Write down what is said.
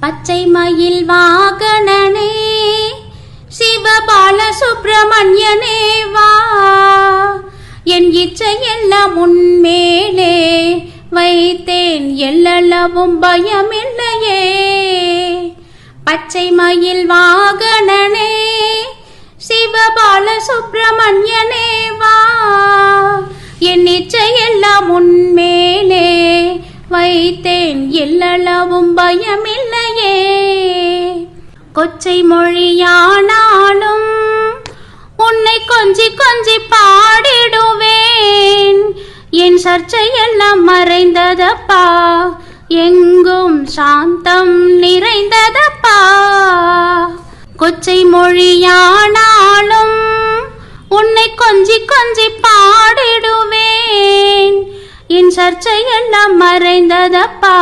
பச்சை மயில் வாகனனே சிவபால சுப்பிரமணியனே வா. என் இச்சையெல்லாம் உன்மேலே வைத்தேன் எல்லளவும் பயமில்லையே. பச்சை மயில் வாகனனே சிவபால சுப்பிரமணியனே வா. என் இச்சையெல்லாம் உன்மேலே வைத்தேன் எல்லளவும் மொழியே கொச்சை மொழியானாலும் உன்னை கொஞ்சி கொஞ்சி பாடிடுவேன். என் சர்ச்சையெல்லாம் மறைந்ததப்பா? எங்கும் சாந்தம் நிறைந்ததப்பா? கொச்சை மொழியானாலும் உன்னை கொஞ்சி கொஞ்சி பாடிடுவேன். என் சர்ச்சையெல்லாம் மறைந்ததப்பா?